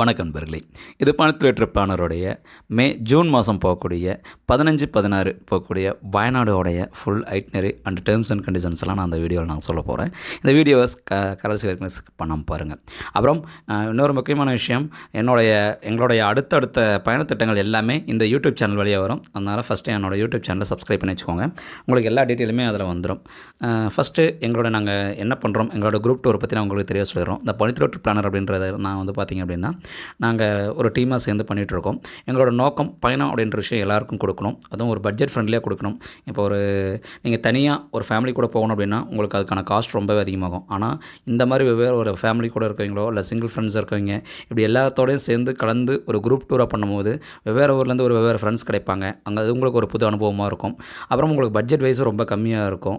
வணக்கம் நண்பர்களே. இது பணத்தில் ட்ரிப்பானருடைய மே ஜூன் மாதம் போகக்கூடிய பதினஞ்சு பதினாறு போகக்கூடிய வயநாடோடைய full itinerary and terms and conditions எல்லாம் நான் அந்த வீடியோவில் நான் சொல்ல போகிறேன் இந்த வீடியோவை க கடைசி வரைக்கும் ஸ்கிப் பண்ணாமல் பாருங்கள் அப்புறம் இன்னொரு முக்கியமான விஷயம் என்னுடைய எங்களுடைய அடுத்தடுத்த பயணத்திட்டங்கள் எல்லாமே இந்த யூடியூப் சேனல் வழியாக வரும். அதனால் ஃபஸ்ட்டு என்னோடய யூடியூப் சேனலை சப்ஸ்கிரைப் பண்ணி வச்சுக்கோங்க. உங்களுக்கு எல்லா டீட்டெயிலுமே அதில் வந்துடும் ஃபஸ்ட்டு எங்களோட நாங்கள் என்ன பண்ணுறோம் எங்களோட குரூப் டூர் பற்றி நான் உங்களுக்கு தெரிய சொல்லிடுறோம். இந்த பனித்ரோட் பிளானர் அப்படின்றத நான் வந்து பார்த்திங்க அப்படின்னா நாங்கள் ஒரு டீமாக சேர்ந்து பண்ணிகிட்ருக்கோம். எங்களோட நோக்கம் பயணம் அப்படின்ற விஷயம் எல்லாருக்கும் கொடுக்கணும். அதுவும் ஒரு பட்ஜெட் ஃப்ரெண்ட்லியாக கொடுக்கணும். இப்போ ஒரு நீங்கள் தனியாக ஒரு ஃபேமிலி கூட போகணும் அப்படின்னா உங்களுக்கு அதுக்கான காஸ்ட் ரொம்பவே அதிகமாகும். ஆனால் இந்த மாதிரி வெவ்வேறு ஒரு ஃபேமிலி கூட இருக்கவங்களோ இல்லை சிங்கிள் ஃப்ரெண்ட்ஸ் இருக்கவங்க இப்படி எல்லாத்தோடையும் சேர்ந்து கலந்து ஒரு குரூப் டூராக பண்ணும்போது வெவ்வேறு ஊர்லேருந்து ஒரு வெவ்வேறு ஃப்ரெண்ட்ஸ் கிடைப்பாங்க. அங்கே அது உங்களுக்கு ஒரு புது அனுபவமாக இருக்கும். அப்புறம் உங்களுக்கு பட்ஜெட் வைஸும் ரொம்ப கம்மியாக இருக்கும்.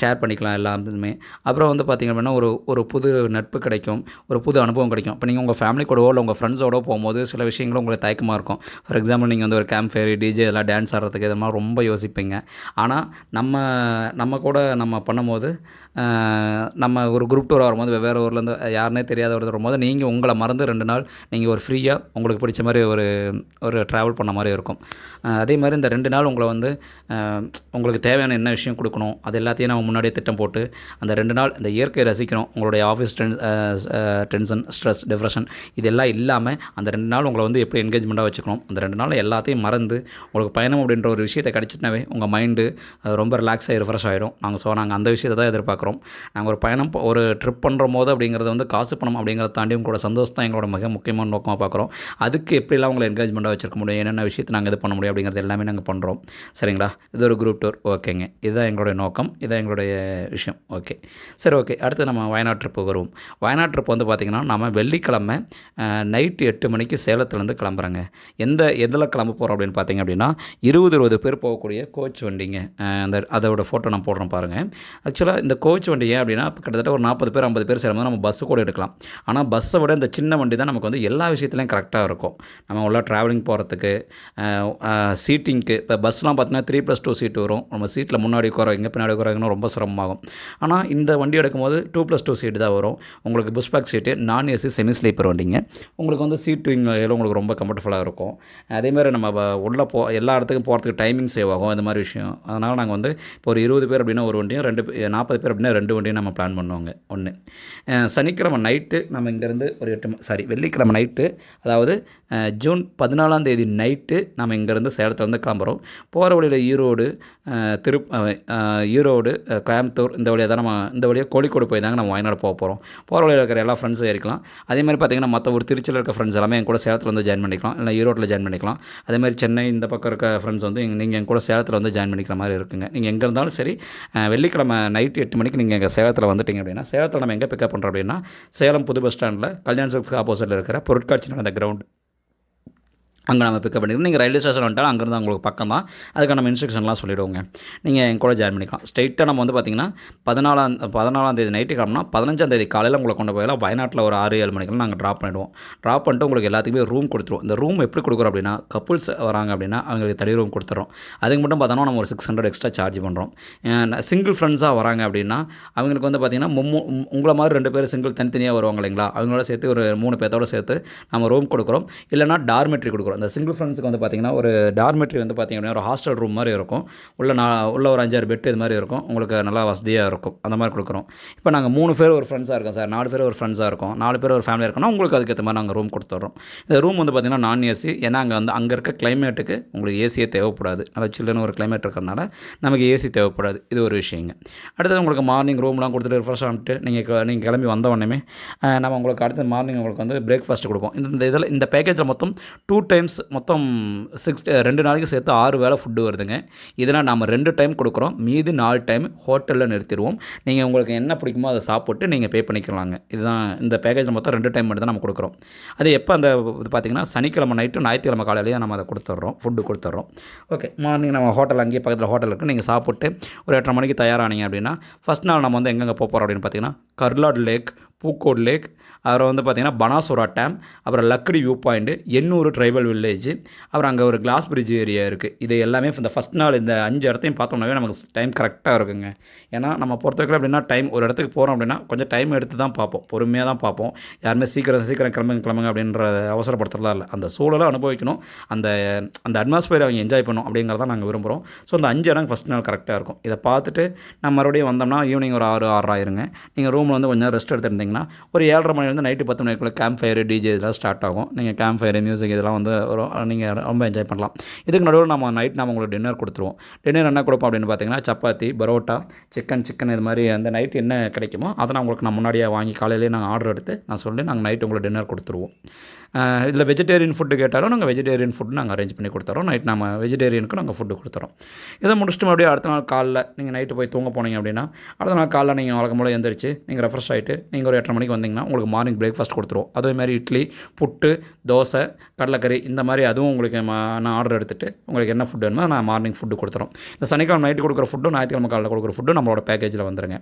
ஷேர் பண்ணிக்கலாம் எல்லாமே. அப்புறம் வந்து பார்த்திங்க அப்படின்னா ஒரு ஒரு புது நட்பு கிடைக்கும். ஒரு புது அனுபவம் கிடைக்கும். இப்போ நீங்கள் உங்கள் ஃபேமிலி கூட கூடவோ இல்லை உங்கள் ஃப்ரெண்ட்ஸோட போகும்போது சில விஷயங்களும் உங்களுக்கு தயக்கமாக இருக்கும். ஃபார் எக்ஸாம்பிள் நீங்கள் வந்து ஒரு கேம்ப் ஃபேரி டிஜே எல்லாம் டான்ஸ் ஆடுறதுக்கு இதெல்லாம் ரொம்ப யோசிப்பீங்க. ஆனால் நம்ம நம்ம கூட நம்ம பண்ணும்போது நம்ம ஒரு குரூப் டூர் வரும்போது வெவ்வேறு ஊர்லேருந்து யாருனே தெரியாத ஒரு வரும்போது நீங்கள் உங்களை மறந்து ரெண்டு நாள் நீங்கள் ஒரு ஃப்ரீயாக உங்களுக்கு பிடிச்ச மாதிரி ஒரு ஒரு ட்ராவல் பண்ண மாதிரி இருக்கும். அதே மாதிரி இந்த ரெண்டு நாள் உங்களை வந்து உங்களுக்கு தேவையான என்ன விஷயம் கொடுக்கணும் அது எல்லாத்தையும் நம்ம முன்னாடியே திட்டம் போட்டு அந்த ரெண்டு நாள் இந்த இயற்கையை ரசிக்கணும் உங்களுடைய office ten tension stress depression எல்லாம் இல்லாமல் அந்த ரெண்டு நாள் உங்களை வந்து எப்படி என்கேஜ்மெண்ட்டாக வச்சுக்கணும்? அந்த ரெண்டு நாள் எல்லாத்தையும் மறந்து உங்களுக்கு பயணம் அப்படின்ற ஒரு விஷயத்தை கிடச்சிட்டுனாவே உங்கள் மைண்டு ரொம்ப ரிலாக்ஸ் ஆகி ரிஃப்ரெஷ் ஆகிடும் நாங்கள் ஸோ நாங்கள் அந்த விஷயத்தை தான் எதிர்பார்க்குறோம். நாங்கள் ஒரு பயணம் ஒரு ட்ரிப் பண்ணுற போது அப்படிங்கிறது வந்து காசு பணம் அப்படிங்கிறத தாண்டி உங்களோட சந்தோஷம் தான் எங்களோட மிக முக்கியமான நோக்கமாக பார்க்குறோம். அதுக்கு எப்படிலாம் உங்களை என்கேஜ்மெண்ட்டாக வச்சிருக்க முடியும்? என்னென்ன விஷயத்தை நாங்கள் இது பண்ண முடியும்? அப்படிங்கிறது எல்லாமே நாங்கள் பண்ணுறோம் சரிங்களா? இது ஒரு குரூப் டூர் ஓகேங்க. இதுதான் எங்களுடைய நோக்கம். இதுதான் எங்களுடைய விஷயம். ஓகே. சரி ஓகே. அடுத்து நம்ம வயநாட்டு ட்ரிப்பு வருவோம். வயநாட்டு ட்ரிப் வந்து பார்த்திங்கன்னா நம்ம வெள்ளிக்கிழமை நைட்டு எட்டு மணிக்கு சேலத்துலேருந்து கிளம்புறோங்க. எந்த எதில் கிளம்ப போகிறோம் அப்படின்னு பார்த்தீங்க அப்படின்னா இருபது இருபது பேர் போகக்கூடிய கோச் வண்டிங்க. அந்த அதோட ஃபோட்டோ நான் போடுறேன் பாருங்கள் ஆக்சுவலாக இந்த கோச் வண்டி ஏன் அப்படின்னா கிட்டத்தட்ட ஒரு நாற்பது பேர் ஐம்பது பேர் சேரும்போது நம்ம பஸ்ஸு கூட எடுக்கலாம். ஆனால் பஸ்ஸை விட இந்த சின்ன வண்டி தான் நமக்கு வந்து எல்லா விஷயத்துலையும் கரெக்டாக இருக்கும். நம்ம உள்ள ட்ராவலிங் போகிறதுக்கு சீட்டிங்க்கு இப்போ பஸ்லாம் பார்த்தீங்கன்னா த்ரீ ப்ளஸ் டூ சீட் வரும். நம்ம சீட்டில் முன்னாடி உட்காரவங்க பின்னாடி உட்காரவங்கன்னா ரொம்ப சிரமமாகும். ஆனால் இந்த வண்டி எடுக்கும்போது டூ ப்ளஸ் டூ சீட்டு தான் வரும். உங்களுக்கு புஷ் பேக் சீட்டு நான் ஏசி செமி ஸ்லீப்பர் வண்டிங்க. உங்களுக்கு வந்து சீட் விங் வகையில் உங்களுக்கு ரொம்ப கம்ஃபர்டபுளாக இருக்கும். அதே மாதிரி நம்ம உள்ளே போ எல்லா இடத்துக்கும் போகிறதுக்கு டைமிங் சேவ் ஆகும் இந்த மாதிரி விஷயம். அதனால் நாங்கள் வந்து இப்போ ஒரு இருபது பேர் அப்படின்னா ஒரு வண்டியும் ரெண்டு நாற்பது பேர் அப்படின்னா ரெண்டு வண்டியும் நம்ம பிளான் பண்ணுவோங்க ஒன்று சனிக்கிழமை நைட்டு நம்ம இங்கேருந்து ஒரு எட்டு சாரி வெள்ளிக்கிழமை நைட்டு அதாவது ஜூன் பதினாலாம் தேதி நைட்டு நம்ம இங்கேருந்து சேலத்துலேருந்து கிளம்புறோம். போகிற வழியில் ஈரோடு திரு ஈரோடு கோயம்புத்தூர் இந்த வழியாக தான் நம்ம இந்த வழியாக கோழிக்கோடு போய் தாங்க நம்ம வயநாடு போக போகிறோம் போகிற வழியில் இருக்கிற எல்லா ஃப்ரெண்ட்ஸும் ஏறிக்கலாம். அதே மாதிரி பார்த்தீங்கன்னா மற்ற ஊர் திருச்சியில் இருக்க ஃப்ரெண்ட்ஸ் எல்லாமே என் கூட சேலத்தில் வந்து ஜாயின் பண்ணிக்கலாம். இல்லை ஈரோட்டில் ஜாயின் பண்ணிக்கலாம். அதே மாதிரி சென்னை இந்த பக்கம் இருக்க ஃப்ரெண்ட்ஸ் வந்து நீங்கள் என் கூட சேலத்தில் வந்து ஜாயின் பண்ணிக்கிற மாதிரி இருக்குங்க. நீங்கள் எங்கே இருந்தாலும் சரி வெள்ளிக்கிழமை நைட்டு எட்டு மணிக்கு நீங்கள் எங்கள் சேலத்தில் வந்துட்டீங்க அப்படின்னா சேலத்தில் நம்ம எங்கே பிக்கப் பண்ணுறோம் அப்படின்னா சேலம் புது பஸ் ஸ்டாண்டில் கல்யாண் சில்க்ஸ்க்கு ஆப்போசிட்டில் இருக்கிற பொருட்காட்சி நடந்த கிரவுண்ட் அங்கே நம்ம பிக்கப் பண்ணிக்கிறோம் நீங்கள் ரயில்வே ஸ்டேஷன் வந்துட்டாலும் அங்கேருந்து உங்களுக்கு பக்கம். தான் அதுக்கான நம்ம இன்ஸ்ட்ரக்ஷன்லாம் சொல்லிவிடுவோங்க நீங்கள் என் கூட ஜாயின் பண்ணிக்கலாம். ஸ்ட்ரைட்டாக நம்ம வந்து பார்த்திங்கன்னா பதினாலாம் பதினாலாம் தேதி நைட்டு கிளம்புனா பதினஞ்சாம் தேதி காலையில் உங்களை கொண்டு போயெல்லாம் வயநாட்டில் ஒரு ஆறு ஏழு மணிக்கெல்லாம் நாங்கள் ட்ராப் பண்ணிவிடுவோம் ட்ராப் பண்ணிட்டு உங்களுக்கு எல்லாத்துக்குமே ரூம் கொடுத்துருவோம். இந்த ரூம் எப்படி கொடுக்குறோம் அப்படின்னா கப்புள்ஸ் வராங்க அப்படின்னா அவங்களுக்கு தனி ரூம் கொடுத்துறோம். அதுக்கு மட்டும் பார்த்தோன்னா நம்ம ஒரு சிக்ஸ் ஹண்ட்ரட் எக்ஸ்ட்ரா சார்ஜ் பண்ணுறோம் சிங்கிள் ஃப்ரெண்ட்ஸாக வராங்க அப்படின்னா அவங்களுக்கு வந்து பார்த்திங்கன்னா மும்மு உங்களை மாதிரி ரெண்டு பேர் சிங்கிள் தனித்தனியாக வருவாங்க இல்லைங்களா? அவங்களோட சேர்த்து ஒரு மூணு பேர்த்தோட சேர்த்து நம்ம ரூம் கொடுக்குறோம். இல்லைனா டார்மெட்ரி கொடுக்குறோம். இந்த சிங்கிள் ஃப்ரெண்ட்ஸுக்கு வந்து பார்த்திங்கன்னா ஒரு டார்மெட்ரி வந்து பார்த்திங்க அப்படின்னா ஒரு ஹாஸ்டல் ரூம் மாதிரி இருக்கும். உள்ள நான் உள்ள ஒரு அஞ்சாறு பெட் இது மாதிரி இருக்கும். உங்களுக்கு நல்லா வசதியாக இருக்கும். அந்த மாதிரி கொடுக்குறோம். இப்போ நாங்கள் மூணு பேர் ஒரு ஃப்ரெண்ட்ஸாக இருக்கோம் சார். நாலு பேர் ஒரு ஃப்ரெண்ட்ஸாக இருக்கும். நாலு பேர் ஒரு ஃபேமிலியாக இருக்கோம்னா உங்களுக்கு அதுக்கேற்ற மாதிரி நாங்கள் ரூம் கொடுத்துட்றோம் இந்த ரூம் வந்து பார்த்திங்கன்னா நான் ஏசி ஏன்னா அங்கே வந்து அங்கே இருக்க கிளைமேட்டுக்கு உங்களுக்கு ஏசியே தேவைப்படாது. நல்லா சில்லுன்னு ஒரு கிளைமேட் இருக்கிறனால நமக்கு ஏசி தேவைப்படாது. இது ஒரு விஷயங்க. அடுத்தது உங்களுக்கு மார்னிங் ரூம்லாம் கொடுத்துட்டு ஃப்ரெஷ் ஆகிட்டு நீங்கள் நீங்கள் கிளம்பி வந்த உடனே நம்ம உங்களுக்கு அடுத்த மார்னிங் உங்களுக்கு வந்து பிரேக்ஃபாஸ்ட் கொடுப்போம். இந்த இந்த இதில் இந்த பேக்கேஜில் மொத்தம் டூ டைம்ஸ் மொத்தம் சிக்ஸ் ரெண்டு நாளைக்கு சேர்த்து ஆறு வேளை ஃபுட்டு வருதுங்க. இதனால் நாம் ரெண்டு டைம் கொடுக்குறோம். மீதி நாலு டைம் ஹோட்டலில் நிறுத்திடுவோம். நீங்கள் உங்களுக்கு என்ன பிடிக்குமோ அதை சாப்பிட்டு நீங்கள் பே பண்ணிக்கலாங்க. இதுதான் இந்த பேக்கேஜில் மொத்தம் ரெண்டு டைம் மட்டும் தான் நம்ம கொடுக்குறோம். அது எப்போ அந்த இது பார்த்திங்கன்னா சனிக்கிழமை நைட்டு ஞாயிற்றுக்கிழமை காலையிலேயே நம்ம அதை கொடுத்துட்றோம். ஃபுட்டு கொடுத்துட்றோம். ஓகே மார்னிங் நம்ம ஹோட்டல் அங்கேயே பக்கத்தில் ஹோட்டல் இருக்குது நீங்கள் சாப்பிட்டு ஒரு எட்டரை மணிக்கு தயாரானீங்க அப்படின்னா ஃபஸ்ட் நாள் நம்ம வந்து எங்கெங்கே போக போகிறோம் அப்படின்னு பார்த்தீங்கன்னா கர்லாட் லேக் பூக்கோட் லேக் அப்புறம் வந்து பார்த்திங்கன்னா பனாசுரா டேம் அப்புறம் லக்கடி வியூ பாயிண்ட்டு எண்ணூறு ட்ரைபல் வில்லேஜ் அப்புறம் அங்கே ஒரு கிளாஸ் பிரிட்ஜ் ஏரியா இருக்குது இது எல்லாமே இந்த ஃபஸ்ட் நாள் இந்த அஞ்சு இடத்தையும் பார்த்தோம்னாவே நமக்கு டைம் கரெக்டாக இருக்குங்க. ஏன்னா நம்ம பொறுத்தவரைக்கும் அப்படின்னா டைம் ஒரு இடத்துக்கு போகிறோம் அப்படின்னா கொஞ்சம் டைம் எடுத்து தான் பார்ப்போம் பொறுமையாக தான் பார்ப்போம். யாருமே சீக்கிரம் சீக்கிரம் கிளம்புங்க கிளம்புங்க அப்படின்ற அவசரப்படுத்துறதா இல்லை. அந்த சூழலை அனுபவிக்கணும் அந்த அந்த அட்மாஸ்பியர் அவங்க என்ஜாய் பண்ணணும் அப்படிங்கிறத நாங்கள் விரும்புகிறோம் ஸோ அந்த அஞ்சு இடம் ஃபஸ்ட் நாள் கரெக்டாக இருக்கும். இதை பார்த்துட்டு நம்ம மறுபடியும் வந்தோம்னா ஈவினிங் ஒரு ஆறு ஆறு ஆயிருங்க. நீங்கள் ரூமில் வந்து கொஞ்சம் ரெஸ்ட் எடுத்துருந்தீங்க பார்த்தீங்கன்னா ஒரு ஏழரை மணிலேருந்து நைட்டு பத்து மணிக்குள்ளே கேம்ப் ஃபயர் டிஜே இதெல்லாம் ஸ்டார்ட் ஆகும். நீங்கள் கேம்ப் ஃபயர் மியூசிக் இதெல்லாம் வந்து நீங்கள் ரொம்ப என்ஜாய் பண்ணலாம். இதுக்கு நடுவில் நம்ம நைட் நம்ம உங்களுக்கு டின்னர் கொடுத்துருவோம். டின்னர் என்ன கொடுப்போம் அப்படின்னு பார்த்தீங்கன்னா சப்பாத்தி பரோட்டா சிக்கன் சிக்கன் இது மாதிரி அந்த நைட் என்ன கிடைக்குமோ அதை நான் உங்களுக்கு நான் முன்னாடியே வாங்கி காலையிலேயே நாங்கள் ஆர்டர் எடுத்து நான் சொல்லி நாங்கள் நைட் உங்களுக்கு டின்னர் கொடுத்துருவோம். இதில் வெஜிடேரியன் ஃபுட்டு கேட்டாலும் நாங்கள் வெஜிடேரியன் ஃபுட் நாங்கள் அரேஞ்ச் பண்ணி கொடுத்துறோம். நைட் நம்ம வெஜிடேரியனுக்கு நாங்கள் ஃபுட்டு கொடுத்துறோம். இதை முடிச்சுட்டு மறுபடியும் அடுத்த நாள் காலைல நீங்கள் நைட்டு போய் தூங்க போனீங்க அப்படின்னா அடுத்த நாள் காலைல நீங்கள் வழக்கம் போல் எந்திரிச்சு நீங்கள் ரெஃப்ரெஷ் ஆகிட்டு நீங்கள் ஒரு எட்டரை மணிக்கு வந்தீங்கன்னா உங்களுக்கு மார்னிங் பிரேக்ஃபாஸ்ட் கொடுத்துருவோம். அதே மாதிரி இட்லி புட்டு தோசை கடலைக்கறி இந்த மாதிரி அதுவும் உங்களுக்கு நான் ஆர்டர் எடுத்துகிட்டு உங்களுக்கு என்ன ஃபுட் வேணுமோ நான் மார்னிங் ஃபுட்டு கொடுத்துறோம். இந்த சனிக்கிழமை நைட்டு கொடுக்குற ஃபுட்டும் ஞாயிற்றுக்கிழமை காலையில் கொடுக்குற ஃபுட்டும் நம்மளோட பேக்கேஜில் வந்துடுங்க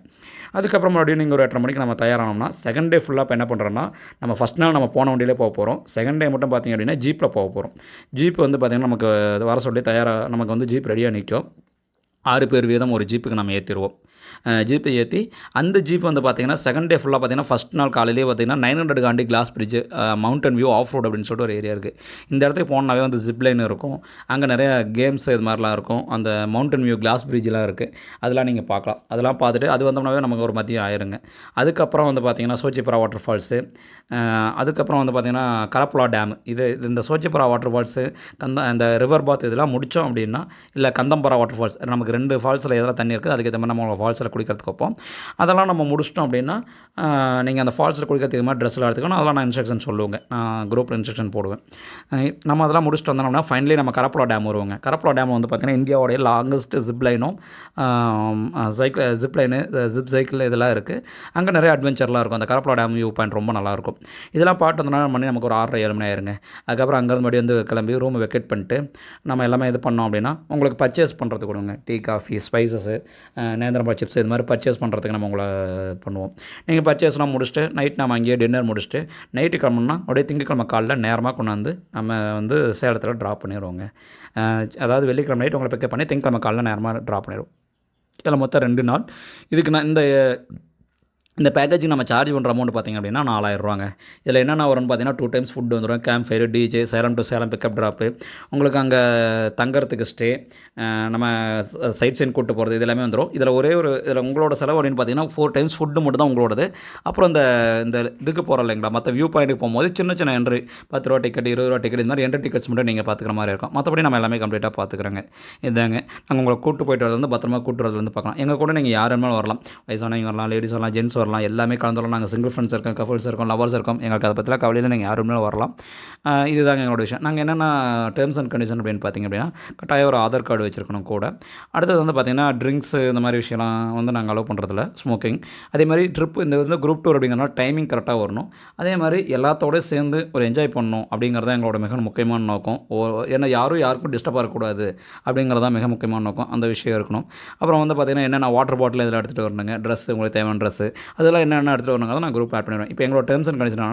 அதுக்கப்புறம் மறுபடியும் நீங்கள் ஒரு எட்டரை மணிக்கு நம்ம தயாரானோம்னா செகண்ட் டே ஃபுல்லாக இப்போ என்ன பண்ணுறோம்னா நம்ம ஃபஸ்ட் நாள் நம்ம போன வண்டியிலே போக போகிறோம் செகண்ட் டே மட்டும் பார்த்திங்க அப்படின்னா ஜீப்பில் போக போகிறோம் ஜீப் வந்து பார்த்திங்கன்னா நமக்கு வர சொல்லி தயாராக நமக்கு வந்து ஜீப் ரெடியாக நிற்கும் ஆறு பேர் வீதம் ஒரு ஜீப்புக்கு நம்ம ஏற்றிடுவோம் ஜீப்பை ஏற்றி அந்த ஜீப் வந்து பார்த்திங்கன்னா செகண்ட் டே ஃபுல்லாக பார்த்தீங்கன்னா ஃபஸ்ட் நாள் காலையிலேயே பார்த்தீங்கன்னா nine hundred Kandi glass bridge mountain view off road அப்படின்னு சொல்லிட்டு ஒரு ஏரியா இருக்குது இந்த இடத்துக்கு போனாவே வந்து ஜிப் லைன் இருக்கும். அங்கே நிறைய கேம்ஸ் இது மாதிரிலாம் இருக்கும். அந்த மவுண்டன் வியூ கிளாஸ் பிரிட்ஜெலாம் இருக்குது அதெல்லாம் நீங்கள் பார்க்கலாம். அதெல்லாம் பார்த்துட்டு அது வந்தோம்னாவே நமக்கு ஒரு மதியம் ஆயிருங்க. அதுக்கப்புறம் வந்து பார்த்திங்கன்னா சோச்சிபுரா வாட்டர் ஃபால்ஸு அதுக்கப்புறம் வந்து பார்த்திங்கன்னா கரப்புலா டேம் இது இது இந்த சோச்சிபுரா வாட்டர் ஃபால்ஸு கந்த அந்த ரிவர் பாத் இதெல்லாம் முடித்தோம் அப்படின்னா இல்லை கந்தம்பரா வாட்டர் ஃபால்ஸ் நமக்கு ரெண்டு ஃபால்ஸில் எதெல்லாம் தண்ணி இருக்குது அதுக்கேற்ற மாதிரி நம்ம ஃபால்ஸில் குளிக்கிறதுக்கு வைப்போம். அதெல்லாம் நம்ம முடிச்சிட்டோம் அப்படின்னா நீங்கள் அந்த ஃபால்ஸில் குளிக்கிறதுக்கு மாதிரி ட்ரெஸ்ஸில் எடுத்துக்கணும். அதெல்லாம் நான் இன்ஸ்ட்ரக்ஷன் சொல்லுவேங்க. நான் குரூப்பில் இன்ஸ்ட்ரக்ஷன் போடுவேன். நம்ம அதெல்லாம் முடிச்சுட்டு வந்தோம்னா ஃபைனலி நம்ம கரப்புலா டேம் வருவோங்க. கரப்புலா டேம் வந்து பார்த்திங்கன்னா இந்தியாவோடைய லாங்கஸ்ட் ஜிப் லைனும் cycle zip line zip cycle இதெல்லாம் இருக்குது அங்கே நிறைய அட்வென்ச்சர்லாம் இருக்கும். அந்த கரப்புலா டேம் வியூ பாயிண்ட் ரொம்ப நல்லாயிருக்கும். இதெல்லாம் பாட்டு வந்தோம்னா மணி நமக்கு ஒரு ஆறரை ஏழு மணி ஆயிருங்க. அதுக்கப்புறம் அங்கேருந்து மறுபடியும் வந்து கிளம்பி ரூமை வெக்கேட் பண்ணிட்டு நம்ம எல்லாமே இது பண்ணோம் அப்படின்னா உங்களுக்கு பர்ச்சேஸ் பண்ணுறது கொடுங்க. டீ காஃபி ஸ்பைசஸ்ஸு நேந்திரம்பா சிப்ஸ் ஸோ இது மாதிரி பர்ச்சேஸ் பண்ணுறதுக்கு நம்ம உங்களை பண்ணுவோம். நீங்கள் பர்ச்சேஸ்லாம் முடிச்சுட்டு நைட் நம்ம அங்கேயே டின்னர் முடிச்சுட்டு நைட்டு கிளம்புனா அப்படியே திங்கக்கிழமை காலைல நேரமாக கொண்டாந்து நம்ம வந்து சேலத்தில் ட்ராப் பண்ணிடுவோங்க அதாவது வெள்ளிக்கிழமை நைட் உங்களை பிக்கப் பண்ணி திங்கக்கிழமை காலைல நேரமாக ட்ராப் பண்ணிடுவோம் இதில் மொத்தம் ரெண்டு நாள். இதுக்கு நான் இந்த இந்த பேக்கேஜுக்கு நம்ம சார்ஜ் பண்ணுற அமௌண்ட் பார்த்திங்க அப்படின்னா நாலாயிரரூவாங்க இதில் என்னென்ன வரும்னு பார்த்தீங்கன்னா டூ டைம்ஸ் ஃபுட் வந்துடும் camp fire DJ Salem to Salem pickup drop உங்களுக்கு அங்கே தங்கறதுக்கு ஸ்டே நம்ம சைட் சைன் கூட்டு போகிறது இது எல்லாமே வந்துடும் இதில் ஒரே ஒரு இதில் உங்களோட செலவு அப்படின்னு பார்த்தீங்கன்னா ஃபோர் டைம்ஸ் ஃபுட்டு மட்டும் தான் உங்களோடது. அப்புறம் இந்த இந்த இதுக்கு போகிறோம் இல்லைங்களா? மற்ற வியூ பாயிண்ட்டுக்கு போகும்போது சின்ன சின்ன என்ட்ரி பத்து ரூபா டிக்கெட் இருபது ரூபா டிக்கெட் இந்த மாதிரி என்ட்ரி டிக்கெட்ஸ் மட்டும் நீங்கள் பார்த்துக்கிற மாதிரி இருக்கும். மற்றபடி நம்ம எல்லாமே கம்ப்ளீட்டாக பார்த்துக்குறோங்க இதாங்க. நாங்கள் உங்களை கூட்டு போயிட்டு வரது வந்து பத்திரமா கூட்டு வரது வந்து பார்க்கலாம் எங்கள் கூட நீங்கள் யார் வேணாலும் வரலாம். வயசானவங்க வரலாம் லேடிஸ் வரலாம் ஜென்ஸ் வரலாம். எல்லாமே கலந்து வரலாம். நாங்கள் சிங்கிள் ஃப்ரெண்ட்ஸ் இருக்கோம் கஃபல்ஸ் இருக்கோம் லவர்ஸ் இருக்கோம். எங்களுக்கு அதை பற்றிலாம் கவலையில் நீங்கள் யாருமே வரலாம். இதுதாங்க எங்களோட விஷயம். நாங்கள் என்னென்ன டேர்ம்ஸ் அண்ட் கண்டிஷன் அப்படின்னு பார்த்தீங்க அப்படின்னா கட்டாயம் ஒரு ஆதார் கார்டு வச்சுருக்கணும் கூட. அடுத்தது வந்து பார்த்திங்கன்னா ட்ரிங்க்ஸ் இந்த மாதிரி விஷயம்லாம் வந்து நாங்கள் அலோவ் பண்ணுறதில்ல ஸ்மோக்கிங் அதே மாதிரி ட்ரிப் இந்த வந்து குரூப் டூர் அப்படிங்கிறனால டைமிங் கரெக்டாக வரணும். அதே மாதிரி எல்லாத்தோட சேர்ந்து ஒரு என்ஜாய் பண்ணணும் அப்படிங்கிறது தான் எங்களோட மிக முக்கியமான நோக்கம். ஓ ஏன்னா யாரும் யாருக்கும் டிஸ்டர்ப் ஆகக்கூடாது அப்படிங்கிறது தான் மிக முக்கியமான நோக்கம். அந்த விஷயம் இருக்கணும். அப்புறம் வந்து பார்த்திங்கன்னா என்னென்ன வாட்டர் பாட்டில் இதில் எடுத்துகிட்டு வரணுங்க? ட்ரெஸ்ஸு உங்களுக்கு தேவையான ட்ரெஸ்ஸு அதெல்லாம் என்னென்ன எடுத்துகிட்டு வரணுங்க நான் குரூப் ஆட் பண்ணிடுவேன். இப்போ எங்களோட டேர்ம்ஸ் அண்ட் கண்டிஷன்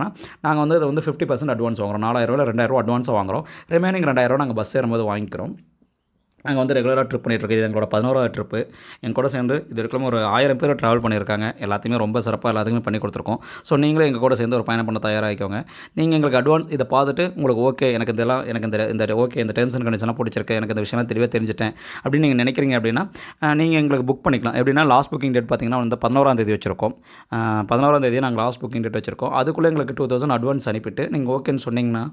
நாங்கள் வந்து இதை வந்து ஃபிஃப்டி பர்சன்ட் அட்வான்ஸ் வாங்குறோம். நாலாயிரரூவா ரெண்டாயிரரூவா அட்வான்ஸாக வாங்குறோம். ரிமைனிங் ரெண்டாயிரரூவா நாங்கள் பஸ் ஏறும்போது வாங்கிக்கிறோம். நாங்கள் வந்து ரெகுலராக ட்ரிப் பண்ணிகிட்ருக்கோம் இது எங்களோட பதினோராவது ட்ரிப்பு என் கூட சேர்ந்து இது இருக்கலாம் ஒரு ஆயிரம் பேர் ட்ராவல் பண்ணியிருக்காங்க. எல்லாத்தையுமே ரொம்ப சிறப்பாக எல்லாத்துக்குமே பண்ணி கொடுத்துருக்கோம். ஸோ நீங்களும் எங்கள் கூட சேர்ந்து ஒரு பயணம் பண்ண தயாராகிக்கோங்க. நீங்கள் எங்களுக்கு அட்வான்ஸ் இதை பார்த்துட்டு உங்களுக்கு ஓகே எனக்கு இதெல்லாம் எனக்கு இந்த இந்த ஓகே இந்த டேர்ம்ஸ் அண்ட் கண்டிஷன்லாம் பிடிச்சிருக்கு. எனக்கு இந்த விஷயம்லாம் தெளிவாக தெரிஞ்சுட்டேன். அப்படின்னு நீங்கள் நினைக்கிறீங்க அப்படின்னா நீங்கள் எங்களுக்கு புக் பண்ணிக்கலாம். எப்படின்னா லாஸ்ட் புக்கிங் டேட் பார்த்தீங்கன்னா வந்து பதினோராம் தேதி வச்சிருக்கோம். பதினோராம் தேதி நாங்கள் லாஸ்ட் புக்கிங் டேட் வச்சிருக்கோம். அதுக்குள்ளே எங்களுக்கு டூ தௌசண்ட் அட்வான்ஸ் அனுப்பிட்டு நீங்கள் ஓகேன்னு சொன்னிங்கன்னா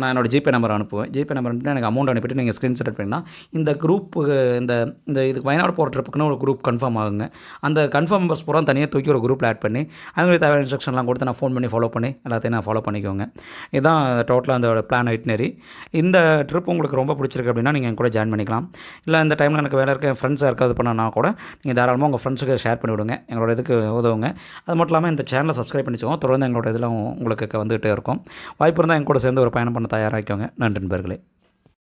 நான் என்னோட ஜிபே நம்பர் அனுப்புவேன். ஜிபே நம்பர் அனுப்பிட்டு எனக்கு அமௌண்ட் அனுப்பிட்டு நீங்கள் ஸ்க்ரீன்ஷாட் பண்ணிங்கன்னா இந்த குரூப் இந்த இந்த இதுக்கு வயநாடு போகிற ட்ரிப்புக்குன்னு ஒரு குரூப் கன்ஃபார்ம் ஆகுங்க. அந்த கன்ஃபார்ம் மெம்பர்ஸ் பூரா தனியாக தூக்கி ஒரு குரூப்பில் ஆட் பண்ணி அவங்களுக்கு தேவையான இன்ஸ்ட்ரக்ஷன்லாம் கொடுத்து நான் ஃபோன் பண்ணி ஃபாலோ பண்ணி எல்லாத்தையும் நான் ஃபாலோ பண்ணிக்கோங்க. இதுதான் டோட்டலாக அந்த பிளான் ஐட்னரி இந்த ட்ரிப் உங்களுக்கு ரொம்ப பிடிச்சிருக்கு அப்படின்னா நீங்கள் கூட ஜாயின் பண்ணிக்கலாம். இல்லை இந்த டைமில் எனக்கு வேலை இருக்க ஃப்ரெண்ட்ஸாக இருக்காது பண்ணனா கூட நீங்கள் தாராளமாக உங்கள் ஃப்ரெண்ட்ஸுக்கு ஷேர் பண்ணி விடுங்க. எங்களோட இதுக்கு உதவுங்க. அது மட்டும் இல்லாமல் இந்த சேனலை சப்ஸ்கிரைப் பண்ணிச்சுக்கோங்க. தொடர்ந்து எங்களோட இதில் உங்களுக்கு வந்துகிட்டே இருக்கும். வாய்ப்பு இருந்தால் என் கூட சேர்ந்து ஒரு பயணம் பண்ண தயாராகிக்கோங்க நன்றி நண்பர்களே.